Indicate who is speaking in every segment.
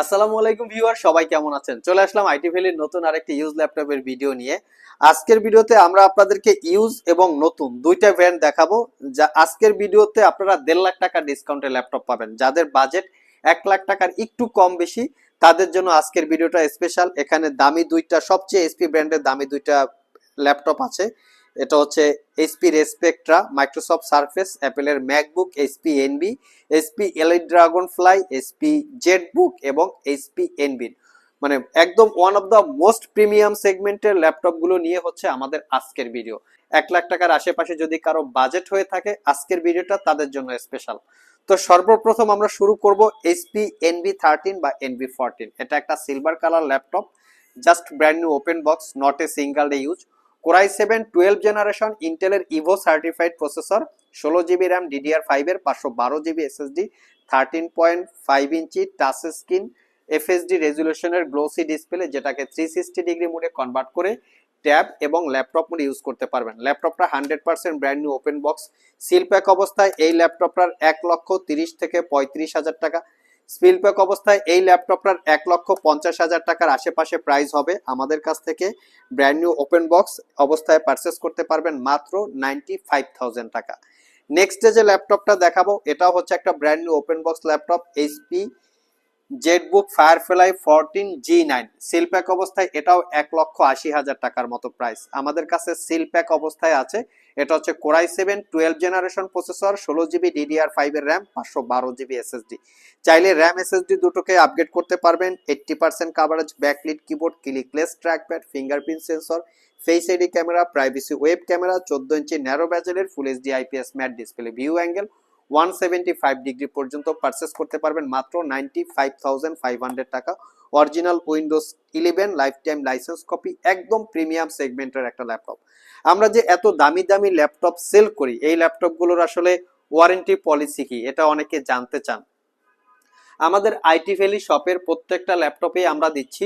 Speaker 1: আসসালামু আলাইকুম ভিউয়ার, সবাই কেমন আছেন? চলে আসলাম আইটি ভ্যালির নতুন আরেকটি ইউজ ল্যাপটপের ভিডিও নিয়ে। আজকের ভিডিওতে আমরা আপনাদেরকে ইউজ এবং নতুন দুইটা ভ্যারিয়েন্ট দেখাবো। যা আজকের ভিডিওতে আপনারা দেড় লাখ টাকা ডিসকাউন্টে ল্যাপটপ পাবেন। যাদের বাজেট এক লাখ টাকার একটু কম বেশি, তাদের জন্য আজকের ভিডিওটা স্পেশাল এখানে দামি দুইটা, সবচেয়ে এসপি ব্র্যান্ডের দামি দুইটা ল্যাপটপ আছে। এটা হচ্ছে এইচপি রেসপেক্ট্রা মাইক্রোসফট সার্ফেস অ্যাপেলের MacBook HP Envy HP Elite Dragonfly HP ZBook এবং এইচপি এনবির মানে একদম one of the most premium সেগমেন্টের ল্যাপটপগুলো নিয়ে হচ্ছে আমাদের আজকের ভিডিও এক লাখ টাকার আশেপাশে যদি কারও বাজেট হয়ে থাকে, আজকের ভিডিওটা তাদের জন্য স্পেশাল তো সর্বপ্রথম আমরা শুরু করব এইচপি এনবি থার্টিন বা এনবি ফোরটিন এটা একটা silver colour laptop just brand new open box not a single day use core i seven twelve generation ইন্টেলের ইভো সার্টিফাইড প্রসেসর ষোলো জিবি র্যাম ডিডিআর ফাইভের পাঁচশো বারো GB SSD thirteen point five inch touch screen FSD রেজুলেশনের glossy display যেটাকে three sixty degree মোডে convert করে tab এবং laptop মোডে ইউজ করতে পারবেন। ল্যাপটপটা hundred percent brand new open box seal pack অবস্থায় এই ল্যাপটপটার এক লক্ষ তিরিশ থেকে পঁয়ত্রিশ হাজার টাকা। স্পিল প্যাক অবস্থায় এই ল্যাপটপটার এক লক্ষ পঞ্চাশ হাজার টাকার আশেপাশে প্রাইস হবে। আমাদের কাছ থেকে ব্র্যান্ড নিউ ওপেন বক্স অবস্থায় পারচেস করতে পারবেন মাত্র নাইনটি ফাইভ থাউজেন্ড টাকা নেক্সট যে ল্যাপটপটা দেখাবো, এটাও হচ্ছে একটা brand new open box laptop HP ZBook Firefly fourteen G nine. Seal pack অবস্থায় এটাও এক লক্ষ আশি হাজার টাকার মতো প্রাইস আমাদের কাছে সিল প্যাক অবস্থায় আছে। এটা হচ্ছে core i seven twelve generation processor ষোলো জিবি ডিডিআর ফাইভের র্যাম পাঁচশো বারো জিবি এসএসডি চাইলে র্যাম এসএসডি দুটোকে আপগ্রেড করতে পারবেন। Eighty percent coverage backlit keyboard clickless trackpad fingerprint sensor face ID camera privacy web camera চোদ্দ inch narrow ব্যাজেলের full HD IPS matte display view angle one seventy five degree পর্যন্ত purchase করতে পারবেন মাত্র ninety five thousand five hundred টাকা। Original Windows eleven life time licence copy একদম premium সেগমেন্টের একটা laptop আমরা যে এত দামি দামি ল্যাপটপ সেল করি, এই ল্যাপটপগুলোর আসলে ওয়ারেন্টি পলিসি কি, এটা অনেকে জানতে চান। আমাদের আইটি ভ্যালি শপের প্রত্যেকটা ল্যাপটপে আমরা দিচ্ছি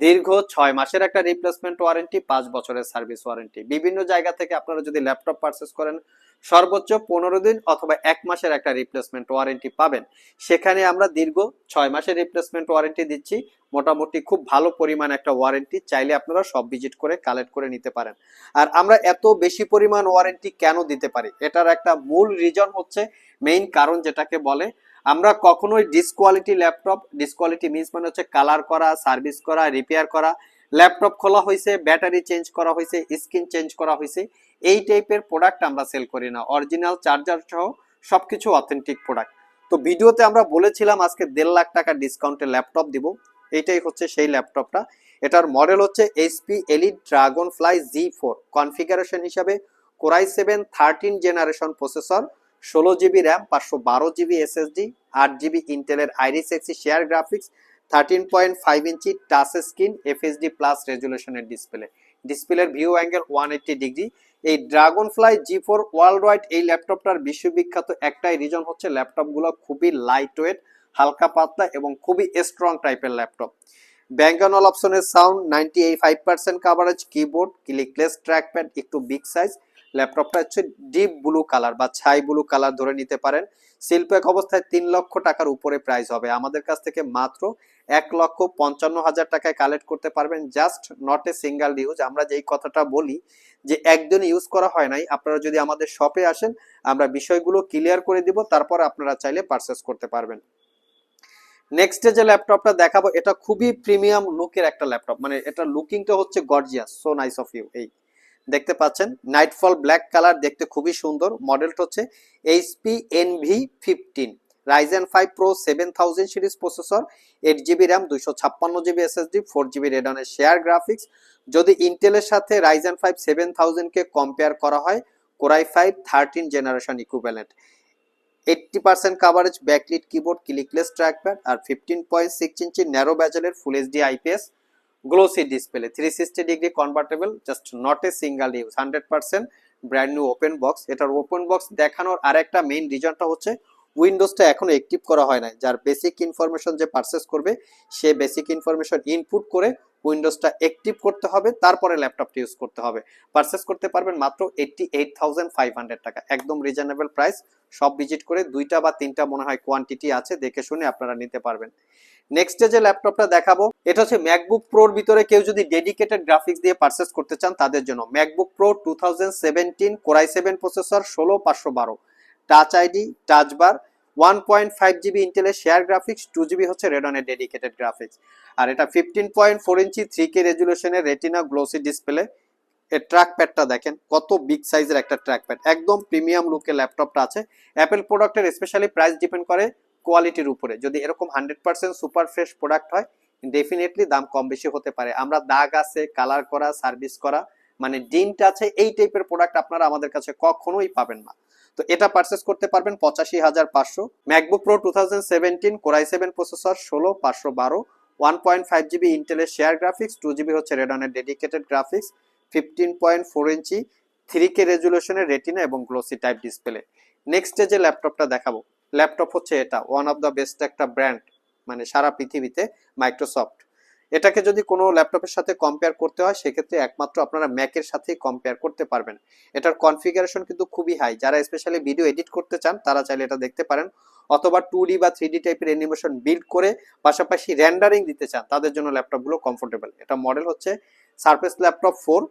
Speaker 1: দীর্ঘ ছয় মাসের একটা রিপ্লেসমেন্ট ওয়ারেন্টি পাঁচ বছরের সার্ভিস ওয়ারেন্টি বিভিন্ন জায়গা থেকে আপনারা যদি ল্যাপটপ পারচেস করেন সর্বোচ্চ পনেরো দিন অথবা এক মাসের একটা রিপ্লেসমেন্ট ওয়ারেন্টি পাবেন। সেখানে আমরা দীর্ঘ ছয় মাসের রিপ্লেসমেন্ট ওয়ারেন্টি দিচ্ছি। মোটামুটি খুব ভালো পরিমাণ একটা ওয়ারেন্টি চাইলে আপনারা সব ভিজিট করে কালেক্ট করে নিতে পারেন। আর আমরা এত বেশি পরিমাণ ওয়ারেন্টি কেন দিতে পারি? এটার একটা মূল রিজন হচ্ছে মেইন কারণ যেটাকে বলে, আমরা কখনোই ডিসকোয়ালিটি ল্যাপটপ ডিসকোয়ালিটি মিনস মানে হচ্ছে কালার করা সার্ভিস করা রিপেয়ার করা ল্যাপটপ খোলা হয়েছে, ব্যাটারি চেঞ্জ করা হয়েছে, স্ক্রিন চেঞ্জ করা হয়েছে। এই টাইপের প্রোডাক্ট আমরা সেল করি না। অরিজিনাল চার্জার সহ সবকিছু অথেন্টিক প্রোডাক্ট তো ভিডিওতে আমরা বলেছিলাম আজকে দেড় লাখ টাকা ডিসকাউন্টে ল্যাপটপ দিব। এইটাই হচ্ছে সেই ল্যাপটপটা। এটার মডেল হচ্ছে HP Elite Dragonfly G four configuration হিসাবে core i seven thirteen generation processor ষোলো জিবি র্যাম পাঁচশো বারো জিবি এসএসডি আট জিবি ইন্টেলের Iris Xe share graphics thirteen point five inch touch screen FSD plus রেজুলেশনের display ডিসপ্লের view angle one eighty degree এই Dragonfly G four world wide এই ল্যাপটপটার বিশ্ববিখ্যাত একটাই রিজন হচ্ছে ল্যাপটপগুলো খুবই লাইট ওয়েট হালকা পাতলা এবং খুবই স্ট্রং টাইপের ল্যাপটপ ব্যাঙ্গানল অপশনের সাউন্ড নাইনটি এই five percent coverage keyboard clickless trackpad একটু বিগ সাইজ ল্যাপটপটা হচ্ছে ডিপ ব্লু কালার বা ছাই ব্লু কালার ধরে নিতে পারেন। শিল্পেক অবস্থায় তিন লক্ষ টাকার উপরে প্রাইস হবে। আমাদের কাছ থেকে মাত্র এক লক্ষ পঞ্চান্ন হাজার টাকায় কালেক্ট করতে পারবেন। Just not a single use. আমরা যেই কথাটা বলি যে একদিন ইউজ করা হয় নাই, আপনারা যদি আমাদের শপে আসেন, আমরা বিষয়গুলো ক্লিয়ার করে দিব, তারপর আপনারা চাইলে পারচেস করতে পারবেন। নেক্সট যে ল্যাপটপটা দেখাবো, এটা খুবই প্রিমিয়াম লুকের একটা ল্যাপটপ। মানে এটা লুকিংটা হচ্ছে gorgeous. So nice of you. এই দেখতে পাচ্ছেন। নাইটফল ব্ল্যাক কালার দেখতে খুবই সুন্দর। মডেলটা হচ্ছে HP Envy fifteen Ryzen five pro seven thousand series processor eight GB RAM দুইশো ছাপ্পান্ন জিবি এসএসডি ফোর জিবি রেডনের শেয়ার গ্রাফিক্স যদি ইন্টেলের সাথে রাইজেন ফাইভ সেভেন থাউজেন্ডকে কম্পেয়ার করা হয় core i five thirteen generation equivalent eighty percent coverage backlit keyboard clickless trackpad R fifteen point six inch narrow ব্যাজেলের full HD IPS glossy display three sixty degree convertible just not a single use hundred percent brand new open box এটার open box দেখানোর আরেকটা main রিজনটা হচ্ছে উইন্ডোজটা এখনও active করা হয় নাই। যার basic information যে পারচেস করবে, সে বেসিক ইনফরমেশন ইনপুট করে উইন্ডোজটা অ্যাক্টিভ করতে হবে, তারপরে ল্যাপটপটি ইউজ করতে হবে। পারচেস করতে পারবেন মাত্র eighty eight thousand five hundred টাকা। একদম রিজনেবল প্রাইস সব ভিজিট করে দুইটা বা তিনটা মনে হয় কোয়ান্টিটি আছে, দেখে শুনে আপনারা নিতে পারবেন। নেক্সট যে ল্যাপটপটা দেখাবো, এটা হচ্ছে ম্যাকবুক প্রোর ভিতরে কেউ যদি ডেডিকেটেড গ্রাফিক্স দিয়ে পারচেস করতে চান, তাদের জন্য MacBook Pro two thousand seventeen core i seven processor ষোলো পাঁচশো বারো। Touch ID touch bar one point five GB ইন্টেলের শেয়ার গ্রাফিক্স টু জিবি হচ্ছে রেডনের ডেডিকেটেড গ্রাফিক্স আর এটা fifteen point four inch three K রেজুলেশনের retina glossy display এর track প্যাডটা দেখেন, কত বিগ সাইজের একটা ট্র্যাক প্যাড একদম প্রিমিয়াম লুকের ল্যাপটপটা আছে। অ্যাপেল প্রোডাক্টের স্পেশালি প্রাইস ডিপেন্ড করে কোয়ালিটির উপরে। যদি এরকম hundred percent super fresh product হয় ডেফিনেটলি দাম কম বেশি হতে পারে। আমরা দাগ আছে কালার করা সার্ভিস করা মানে ডিন্ট আছে, এই টাইপের প্রোডাক্ট আপনারা আমাদের কাছে কখনোই পাবেন না। তো এটা পারচেস করতে পারবেন পঁচাশি হাজার পাঁচশো। MacBook Pro two thousand seventeen core i seven processor ষোলো, পাঁচশো বারো ওয়ান পয়েন্ট ফাইভ জিবি ইন্টেলের শেয়ার গ্রাফিক্স টু জিবি হচ্ছে রেডনের dedicated graphics fifteen point four inch three K রেজুলেশনের retina এবং গ্লোসি টাইপ ডিসপ্লে নেক্সট যে ল্যাপটপটা দেখাবো ল্যাপটপ হচ্ছে এটা ওয়ান অফ দ্য বেস্ট একটা ব্র্যান্ড মানে সারা পৃথিবীতে মাইক্রোসফট এটাকে যদি কোনো ল্যাপটপের সাথে কম্পেয়ার করতে হয়, সেক্ষেত্রে একমাত্র আপনারা ম্যাকের সাথেই কম্পেয়ার করতে পারবেন। এটার কনফিগারেশন কিন্তু খুবই হাই যারা স্পেশালি ভিডিও এডিট করতে চান, তারা চাইলে এটা দেখতে পারেন। অথবা টু ডি বা থ্রি ডি টাইপের অ্যানিমেশন বিল্ড করে পাশাপাশি র্যান্ডারিং দিতে চান, তাদের জন্য ল্যাপটপগুলো কমফোর্টেবল এটা মডেল হচ্ছে Surface laptop four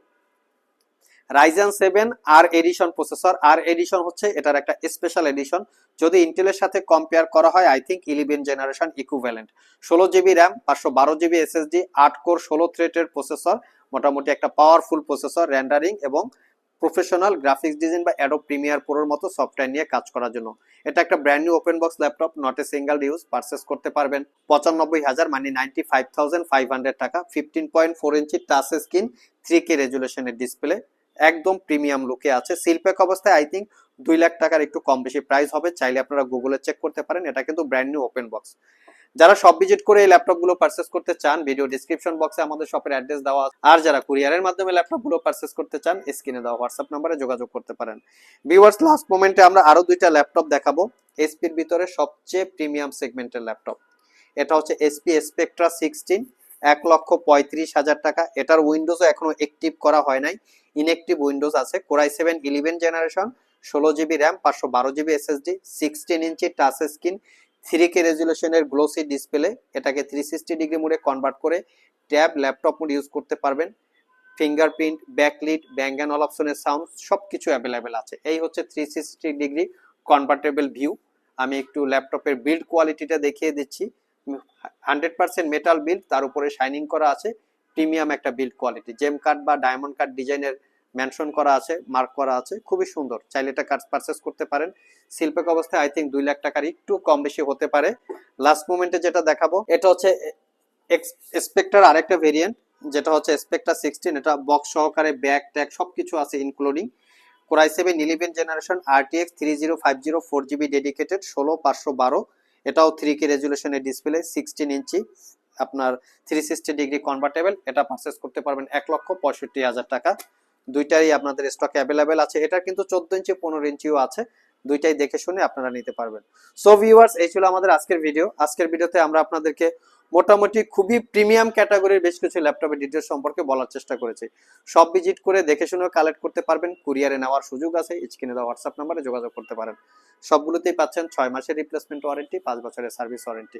Speaker 1: Ryzen seven R edition processor R edition হচ্ছে এটার একটা স্পেশাল এডিশন যদি ইন্টেলের সাথে কম্পেয়ার করা হয় I think eleven generation equivalent ষোলো জিবি র্যাম পাঁচশো বারো জিবি এসএসডি আট কোর ষোলো থ্রেটের প্রসেসর মোটামুটি একটা পাওয়ারফুল প্রসেসর র্যান্ডারিং এবং প্রফেশনাল গ্রাফিক্স ডিজাইন বা অ্যাডো প্রিমিয়ার প্রোর মতো সফটওয়্যার নিয়ে কাজ করার জন্য। এটা একটা brand new open box laptop not a single use purchase করতে পারবেন। পঁচানব্বই হাজার মানে ninety five thousand five hundred টাকা fifteen point four inch touch screen three K রেজুলেশনের display একদম প্রিমিয়াম লুকে আছে। সিলপ্যাক অবস্থায় আই থিঙ্ক দুই লাখ টাকার একটু কম বেশি প্রাইস হবে। চাইলে আপনারা গুগলে চেক করতে পারেন। এটা কিন্তু ব্র্যান্ড নিউ ওপেন বক্স যারা সব ভিজিট করে এই ল্যাপটপগুলো পারচেস করতে চান ভিডিও ডিসক্রিপশন বক্সে আমাদের শপের অ্যাড্রেস দেওয়া আছে। আর যারা কুরিয়ারের মাধ্যমে ল্যাপটপগুলো পারচেস করতে চান স্ক্রিনে দেওয়া হোয়াটসঅ্যাপ নাম্বারে যোগাযোগ করতে পারেন। ভিউয়ার্স লাস্ট মোমেন্টে আমরা আরও দুইটা ল্যাপটপ দেখাবো। এসপির ভিতরে সবচেয়ে প্রিমিয়াম সেগমেন্টের ল্যাপটপ এটা হচ্ছে এসপি স্পেকট্রা সিক্সটিন এক লক্ষ পঁয়ত্রিশ হাজার টাকা। এটার উইন্ডোজও এখনও অ্যাক্টিভ করা হয় নাই। ইনএক্টিভ উইন্ডোজ আছে core i seven eleven generation ষোলো জিবি র্যাম পাঁচশো বারো GB SSD sixteen inch touch screen three K রেজুলেশনের glossy display এটাকে থ্রি সিক্সটি ডিগ্রি মোডে কনভার্ট করে ট্যাব ল্যাপটপ মোড ইউজ করতে পারবেন। ফিঙ্গারপ্রিন্ট ব্যাকলিট ব্যাঙ্গ অ্যান্ড অল অপশনের সাউন্ড সব কিছু অ্যাভেলেবেল আছে। এই হচ্ছে three sixty degree convertible view আমি একটু ল্যাপটপের বিল্ড কোয়ালিটিটা দেখিয়ে দিচ্ছি। হান্ড্রেড পার্সেন্ট মেটাল বিল্ড তার উপরে শাইনিং করা আছে। প্রিমিয়াম একটা বিল্ড কোয়ালিটি জেম কাট বা ডায়মন্ড কাট ডিজাইনের মেনশন করা আছে মার্ক করা আছে, খুবই সুন্দর। চাইলে এটা কার্ড পারচেস করতে পারেন। শিল্পক অবস্থায় আই থিঙ্ক দুই লাখ টাকার একটু কম বেশি হতে পারে। লাস্ট মোমেন্টে যেটা দেখাবো, এটা হচ্ছে স্পেক্টার আরেকটা ভেরিয়েন্ট যেটা হচ্ছে স্পেক্টার সিক্সটিন এটা বক্স সহকারে ব্যাগ ট্যাগ সবকিছু আছে including core i seven eleven generation RTX three zero five zero four GB dedicated ষোলো, পাঁচশো বারো। এটাও থ্রি কে রেজুলেশনের ডিসপ্লে সিক্সটিন ইঞ্চি আপনার থ্রি সিক্সটি ডিগ্রি কনভার্টেবল এটা পারচেস করতে পারবেন এক লক্ষ পঁয়ষট্টি হাজার টাকা। দুইটাই আপনাদের স্টক অ্যাভেলেবেল আছে। এটা কিন্তু চোদ্দ ইঞ্চি, পনেরো ইঞ্চিও আছে। দুইটাই দেখে শুনে আপনারা নিতে পারবেন। সো ভিউয়ার্স এই ছিল আমাদের আজকের ভিডিও আজকের ভিডিওতে আমরা আপনাদেরকে মোটামুটি খুবই প্রিমিয়াম ক্যাটাগরির বেশ কিছু ল্যাপটপের ডিটেলস সম্পর্কে বলার চেষ্টা করেছি। সব ভিজিট করে দেখে শুনে কালেক্ট করতে পারবেন। কুরিয়ারে নেওয়ার সুযোগ আছে। স্ক্রিনে দেওয়া হোয়াটসঅ্যাপ নাম্বারে যোগাযোগ করতে পারেন। সবগুলোতেই পাচ্ছেন ছয় মাসের রিপ্লেসমেন্ট ওয়ারেন্টি পাঁচ বছরের সার্ভিস ওয়ারেন্টি